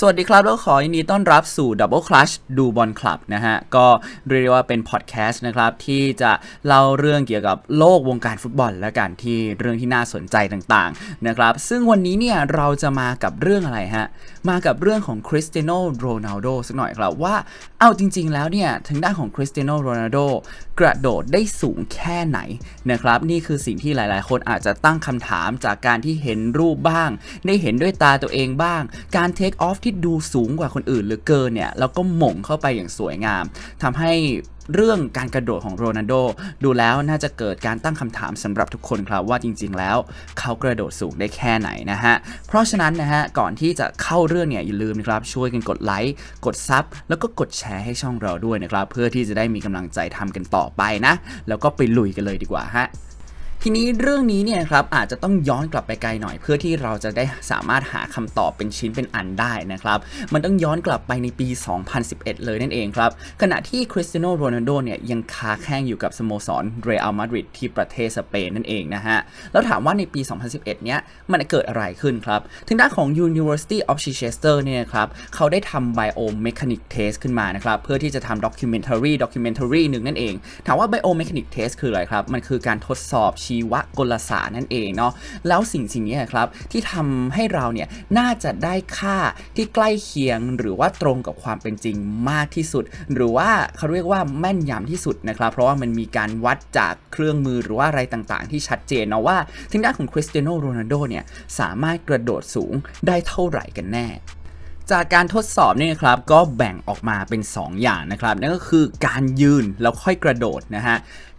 สวัสดีครับ แล้วขอยินดีต้อนรับสู่ Double Clutch ดูบอลคลับนะฮะ ก็เรียกว่าเป็นพอดแคสต์นะครับ ที่จะเล่าเรื่องเกี่ยวกับโลกวงการฟุตบอลและการที่เรื่องที่น่าสนใจต่างๆนะครับ ซึ่งวันนี้เนี่ยเราจะมากับเรื่องอะไรฮะ มากับเรื่องของคริสเตียโนโรนัลโดสักหน่อยครับว่าเอาจริง ๆ แล้วเนี่ยทางด้านของคริสเตียโนโรนัลโดกระโดดได้สูงแค่ไหนนะครับนี่คือสิ่งที่หลายๆ คนอาจจะตั้งคำถามจากการที่เห็นรูปบ้าง ได้เห็นด้วยตาตัวเองบ้าง การเทคออฟที่ดูสูงกว่าคนอื่นหลือเกินเนี่ยแล้วก็หม่งเข้าไปอย่างสวยงามทำให้ เรื่องการกระโดดของโรนัลโดดูแล้วน่าจะเกิดการตั้งคำถามสำหรับทุกคนครับว่าจริง ๆ แล้วเขากระโดดสูงได้แค่ไหนนะฮะ เพราะฉะนั้นนะฮะก่อนที่จะเข้าเรื่องเนี่ยอย่าลืมนะครับช่วยกันกดไลค์กดซับแล้วก็กดแชร์ให้ช่องเราด้วยนะครับเพื่อที่จะได้มีกำลังใจทำกันต่อไปนะ แล้วก็ไปลุยกันเลยดีกว่าฮะ ทีนี้เรื่องนี้เนี่ยครับอาจจะต้องย้อนกลับไปไกลหน่อย เพื่อที่เราจะได้สามารถหาคำตอบเป็นชิ้นเป็นอันได้นะครับ มันต้องย้อนกลับไปในปี 2011 เลยนั่นเองครับ ขณะที่คริสเตียโนโรนัลโดเนี่ยยังคาแข้งอยู่กับสโมสรเรอัลมาดริดที่ประเทศสเปนนั่นเองนะฮะ แล้วถามว่าในปี 2011 เนี้ยมันเกิดอะไรขึ้นครับทางด้านของ University of Chichester เนี่ยครับเขาได้ทำ biomechanic test ขึ้นมานะครับ เพื่อที่จะทำ documentary documentary หนึ่งนั่นเอง ถามว่า biomechanic test คืออะไรครับ มันคือการทดสอบชชีวกลศาสตร์นั่นเองเนาะแล้วสิ่งสิ่งนี้ครับที่ทำให้เราเนี่ยน่าจะได้ค่าที่ใกล้เคียงหรือว่าตรงกับความเป็นจริงมากที่สุด หรือว่าเขาเรียกว่าแม่นยำที่สุดนะครับ เพราะว่ามันมีการวัดจากเครื่องมือหรือว่าอะไรต่างๆ ที่ชัดเจนเนาะว่าทางด้านของคริสเตียโนโรนัลโดเนี่ยสามารถกระโดดสูงได้เท่าไหร่กันแน่จากการทดสอบนี่นะครับก็แบ่งออกมาเป็น 2 อย่างนะครับนั่นก็คือการยืนแล้วค่อยกระโดดนะฮะ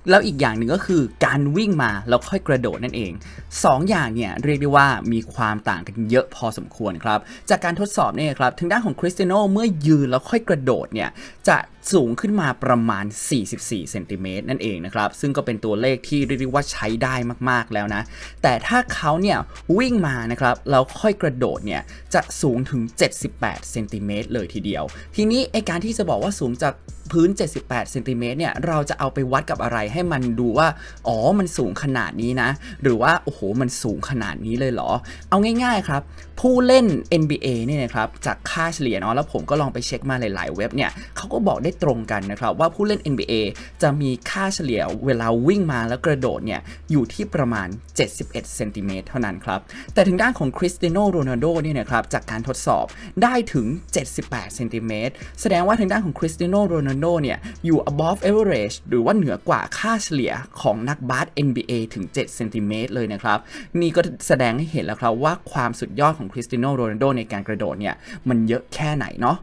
แล้วอีกอย่างหนึ่งก็คือการวิ่งมาแล้วค่อยกระโดดนั่นเอง 2ออย่างเนี่ยเรียกได้ว่ามีความต่างกันเยอะพอสมควรครับ จากการทดสอบเนี่ยครับทางด้านของคริสเตียโนเมื่อยืนแล้วค่อยกระโดดเนี่ยจะ สูงขึ้นมาประมาณ 44เซนติเมตรนั่นเองนะครับ ซึ่งก็เป็นตัวเลขที่เรียกว่าใช้ได้มากๆแล้วนะ แต่ถ้าเขาเนี่ยวิ่งมานะครับแล้วค่อยกระโดดเนี่ยจะสูงถึง 78เซนติเมตรเลยทีเดียว ทีนี้ไอการที่จะบอกว่าสูงจากพื้น 78เซนติเมตรเนี่ย เราจะเอาไปวัดกับอะไรให้มันดูว่า อ๋อ มันสูงขนาดนี้นะ หรือว่า โอ้โห มันสูงขนาดนี้เลยเหรอ เอาง่ายๆครับ ผู้เล่น NBA เนี่ยนะครับ จากค่าเฉลี่ยเนาะ แล้วผมก็ลองไปเช็คมาหลายๆเว็บเนี่ยเขาก็บอกได้ตรงกันนะครับว่าผู้เล่น NBA จะมีค่าเฉลี่ยเวลาวิ่งมาแล้วกระโดดเนี่ยอยู่ที่ประมาณ 71เซนติเมตรเท่านั้นครับ แต่ถึงด้านของคริสเตียโนโรนัลโดเนี่ยนะครับจากการทดสอบได้ถึง 78เซนติเมตรแสดงว่าทางด้านของคริสเตียโนโรนัลโดเนี่ยอยู่ above average หรือว่าเหนือกว่าค่าเฉลี่ยของนักบาส NBA ถึง7เซนติเมตรเลยนะครับนี่ก็แสดงให้เห็นแล้วครับว่าความสุดยอดของคริสเตียโนโรนัลโดในการกระโดดเนี่ยมันเยอะแค่ไหนเนาะ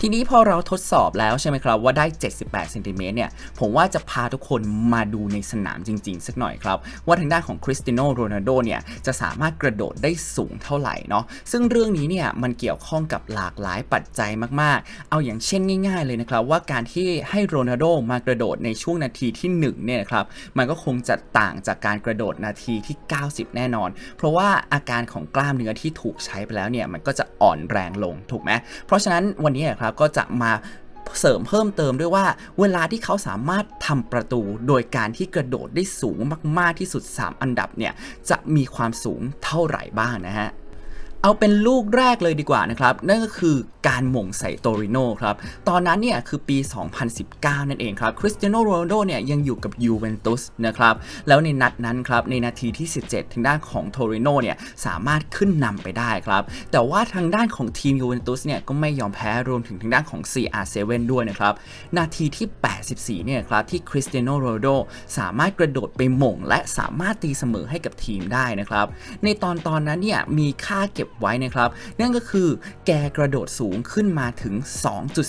ทีนี้พอเราทดสอบแล้วใช่ไหมครับว่าได้ 78เซนติเมตรเนี่ยผมว่าจะพาทุกคนมาดูในสนามจริง ๆ สักหน่อยครับ ว่าทางด้านของคริสเตียโนโรนัลโดเนี่ยจะสามารถกระโดดได้สูงเท่าไหร่เนาะซึ่งเรื่องนี้เนี่ยมันเกี่ยวข้องกับหลากหลายปัจจัยมากๆ เอาอย่างเช่นง่าย ๆ เลยนะครับว่าการที่ให้โรนัลโดมากระโดดในช่วงนาทีที่ 1 เนี่ยครับมันก็คงจะต่างจากการกระโดดนาทีที่ 90 แน่นอน เพราะว่าอาการของกล้ามเนื้อที่ถูกใช้ไปแล้วเนี่ยมันก็จะอ่อนแรงลงถูกไหมเพราะฉะนั้นวันนี้ครับก็จะมาเสริมเพิ่มเติมด้วยว่าเวลาที่เขาสามารถทำประตูโดยการที่กระโดดได้สูงมาก ๆ ที่สุด 3 อันดับเนี่ยจะมีความสูงเท่าไหร่บ้างนะฮะ เอาเป็นลูกแรกเลยดีกว่านะครับ นั่นก็คือการหม่งใส่โตริโนครับ ตอนนั้นเนี่ยคือปี 2019 นั่นเองครับคริสเตียโนโรนัลโดเนี่ยยังอยู่กับยูเวนตุสนะครับ แล้วในนัดนั้นครับในนาทีที่ 17 ทางด้านของโตริโนเนี่ยสามารถขึ้นนำไปได้ครับ แต่ว่าทางด้านของทีมยูเวนตุสเนี่ยก็ไม่ยอมแพ้รวมถึงทางด้านของ CR7 ด้วยนะครับ นาทีที่ 84 เนี่ยครับที่คริสเตียโนโรนัลโดสามารถกระโดดไปหม่งและสามารถตีเสมอให้กับทีมได้นะครับ ในตอนตอนนั้นเนี่ยมีค่าเก็บไว้นะครับ นั่นก็คือแกกระโดดสูงขึ้นมาถึง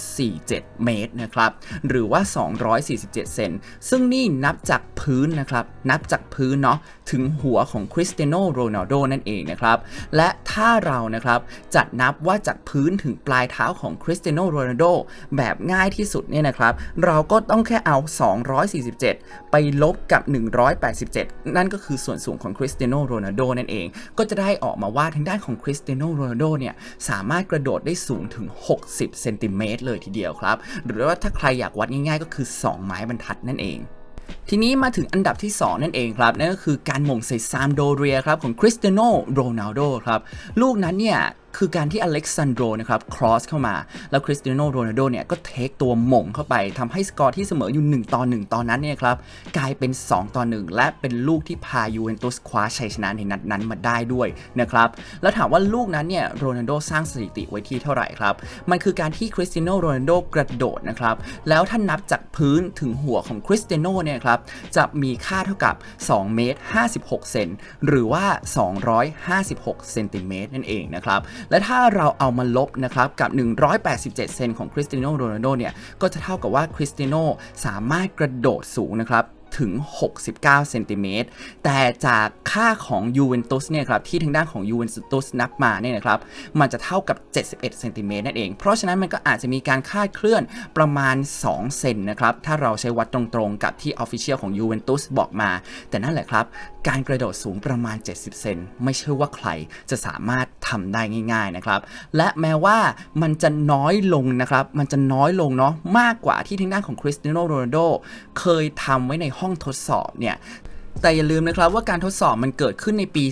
2.47 เมตรนะครับ หรือว่า 247 เซน ซึ่งนี่นับจากพื้นนะครับ นับจากพื้นเนาะ ถึงหัวของคริสเตียโนโรนัลโดนั่นเองนะครับ และถ้าเรานะครับจัดนับว่าจากพื้นถึงปลายเท้าของคริสเตียโนโรนัลโดแบบง่ายที่สุดเนี่ยนะครับ เราก็ต้องแค่เอา 247 ไปลบกับ 187 นั่นก็คือส่วนสูงของคริสเตียโนโรนัลโดนั่นเอง ก็จะได้ออกมาว่าทางด้านของคริริสเตียโนโรนัลโดเนี่ยสามารถกระโดดได้สูงถึง 60 เซนติเมตรเลยทีเดียวครับ หรือว่าถ้าใครอยากวัดง่ายๆ ก็คือ 2 ไม้บรรทัดนั่นเองทีนี้มาถึงอันดับที่ 2 นั่นเองครับ นั่นก็คือการหม่งใส่ซามโดเรียครับ ของคริสเตียโนโรนัลโดครับ ลูกนั้นเนี่ย คือการที่อเล็กซานโดนะครับครอสเข้ามา แล้วคริสเตียโนโรนัลโดเนี่ยก็เทคตัวหม่งเข้าไปทำให้สกอร์ที่เสมออยู่ 1 ต่อ 1 ตอนนั้นเนี่ยครับกลายเป็น 2 ต่อ 1 และเป็นลูกที่พายูเวนตุสคว้าชัยชนะในนัดนั้นมาได้ด้วยนะครับแล้วถามว่าลูกนั้นเนี่ยโรนัลโดสร้างสถิติไว้ที่เท่าไหร่ครับ มันคือการที่คริสเตียโนโรนัลโดกระโดดนะครับแล้วถ้านับจากพื้นถึงหัวของคริสเตียโนเนี่ยครับจะมีค่าเท่ากับ 2 เมตร 56 เซนหรือว่า 256 เซนติเมตรนั่นเองนะครับและถ้าเราเอามาลบนะครับกับ 187 เซนของคริสเตียโนโรนัลโดเนี่ยก็จะเท่ากับว่าคริสเตียโนสามารถกระโดดสูงนะครับถึง 69 เซนติเมตร แต่จากค่าของยูเวนตุสเนี่ยครับ ที่ทางด้านของยูเวนตุสนับมาเนี่ยนะครับ มันจะเท่ากับ 71 เซนติเมตรนั่นเอง เพราะฉะนั้นมันก็อาจจะมีการคาดเคลื่อนประมาณ 2 เซนนะครับ ถ้าเราใช้วัดตรงๆ กับที่ Official ของยูเวนตุสบอกมา แต่นั่นแหละครับ การกระโดดสูงประมาณ 70 เซน ไม่ใช่ว่าใครจะสามารถ ทำได้ง่าย ๆนะครับ และแม้ว่ามันจะน้อยลงนะครับ มันจะน้อยลงเนาะมากกว่าที่ทางด้านของคริสเตียโนโรนัลโดเคยทำไว้ในห้องทดสอบเนี่ย แต่อย่าลืมนะครับว่าการทดสอบมันเกิดขึ้นในปี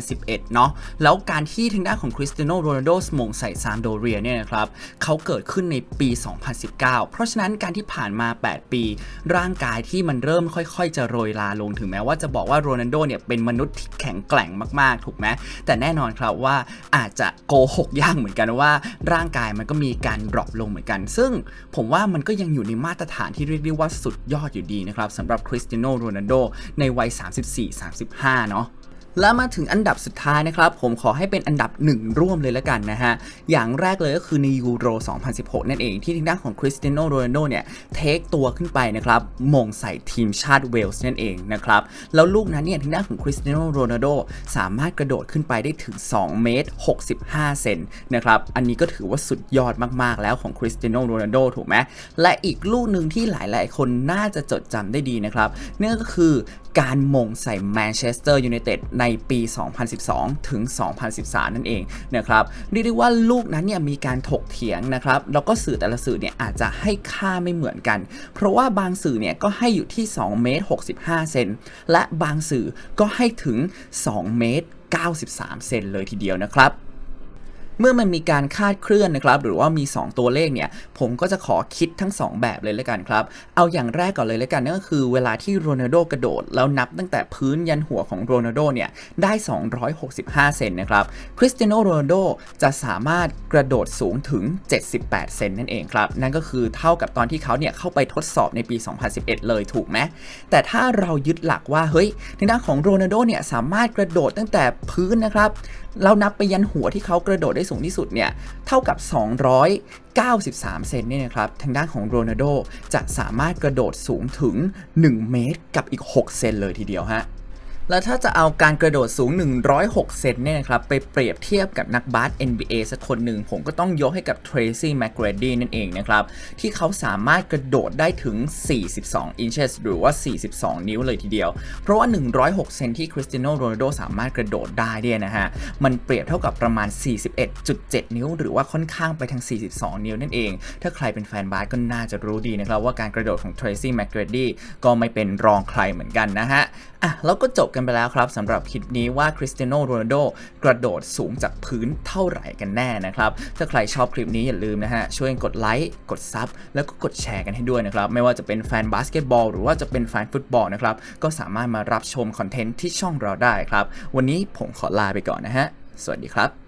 2011 เนาะแล้วการที่ทางด้านของคริสเตียโนโรนัลโดสมงใส่ซามโดเรียเนี่ยนะครับเขาเกิดขึ้นในปี 2019 เพราะฉะนั้นการที่ผ่านมา 8 ปี ร่างกายที่มันเริ่มค่อยๆ จะโรยลาลงถึงแม้ว่าจะบอกว่าโรนัลโดเนี่ยเป็นมนุษย์ที่แข็งแกร่งมากๆ ถูกไหมแต่แน่นอนครับว่าอาจจะโกหกยากเหมือนกันว่า ร่างกายมันก็มีการดรอปลงเหมือนกัน ซึ่งผมว่ามันก็ยังอยู่ในมาตรฐานที่เรียกได้ว่าสุดยอดอยู่ดีนะครับสำหรับคริสเตียโนโรนัลโดในวัย34-35 เนาะแล้วมาถึงอันดับสุดท้ายนะครับ ผมขอให้เป็นอันดับหนึ่งร่วมเลยละกันนะฮะ อย่างแรกเลยก็คือในยูโร 2016 นั่นเองที่ทางด้านของคริสเตียโนโรนัลโดเนี่ย เทคตัวขึ้นไปนะครับมงใส่ทีมชาติเวลส์นั่นเองนะครับ แล้วลูกนั้นเนี่ยทางด้านของคริสเตียโนโรนัลโดสามารถกระโดดขึ้นไปได้ถึง 2 เมตร 65 เซนนะครับ อันนี้ก็ถือว่าสุดยอดมากๆแล้วของคริสเตียโนโรนัลโดถูกไหมและอีกลูกหนึ่งที่หลายๆ คนน่าจะจดจำได้ดีนะครับนั่นก็คือ การมงใส่แมนเชสเตอร์ยูไนเต็ดในปี 2012 ถึง 2013 นั่นเองนะครับเรียกได้ว่าลูกนั้นเนี่ยมีการถกเถียงนะครับแล้วก็สื่อแต่ละสื่อเนี่ยอาจจะให้ค่าไม่เหมือนกัน เพราะว่าบางสื่อเนี่ยก็ให้อยู่ที่2เมตร65 เซนและบางสื่อก็ให้ถึง 2 เมตร 93 เซนเลยทีเดียวนะครับ เมื่อมันมีการคาดเคลื่อนนะครับ หรือว่ามี 2 ตัวเลขเนี่ย ผมก็จะขอคิดทั้ง 2 แบบเลยแล้วกันครับ เอาอย่างแรกก่อนเลยแล้วกันนั่นก็คือเวลาที่โรนัลโดกระโดด แล้วนับตั้งแต่พื้นยันหัวของโรนัลโดเนี่ย ได้ 265 เซนนะครับ คริสเตียโนโรนัลโดจะสามารถกระโดดสูงถึง 78 เซนนั่นเองครับ นั่นก็คือเท่ากับตอนที่เขาเนี่ยเข้าไปทดสอบในปี 2011 เลยถูกไหมแต่ถ้าเรายึดหลักว่าเฮ้ยทางด้านของโรนัลโดเนี่ยสามารถกระโดดตั้งแต่พื้นนะครับเรานับไปยันหัวที่เขากระโดดได้สูงที่สุดเนี่ยเท่ากับ 293 เซนเนี่ยนะครับทางด้านของโรนัลโดจะสามารถกระโดดสูงถึง 1 เมตรกับอีก 6 เซนเลยทีเดียวฮะ แล้วถ้าจะเอาการกระโดดสูง 106 เซนเนี่ยนะครับ ไปเปรียบเทียบกับนักบาส NBA สักคนหนึ่ง ผมก็ต้องยกให้กับ Tracy McGrady นั่นเองนะครับ ที่เขาสามารถกระโดดได้ถึง 42 inches หรือว่า 42 นิ้วเลยทีเดียว เพราะว่า 106 เซนที่คริสเตียโนโรนัลโดสามารถกระโดดได้เนี่ยนะฮะ มันเปรียบเท่ากับประมาณ 41.7 นิ้ว หรือว่าค่อนข้างไปทาง 42 นิ้วนั่นเอง ถ้าใครเป็นแฟนบาสก็น่าจะรู้ดีนะครับว่าการกระโดดของ Tracy McGrady ก็ไม่เป็นรองใครเหมือนกันนะฮะอะแล้วก็จบกันไปแล้วครับสำหรับคลิปนี้ว่าคริสเตียโนโรนัลโดกระโดดสูงจากพื้นเท่าไหร่กันแน่นะครับ ถ้าใครชอบคลิปนี้อย่าลืมนะฮะ ช่วยกดไลค์กดซับแล้วก็กดแชร์กันให้ด้วยนะครับ ไม่ว่าจะเป็นแฟนบาสเกตบอลหรือว่าจะเป็นแฟนฟุตบอลนะครับ ก็สามารถมารับชมคอนเทนต์ที่ช่องเราได้ครับ วันนี้ผมขอลาไปก่อนนะฮะ สวัสดีครับ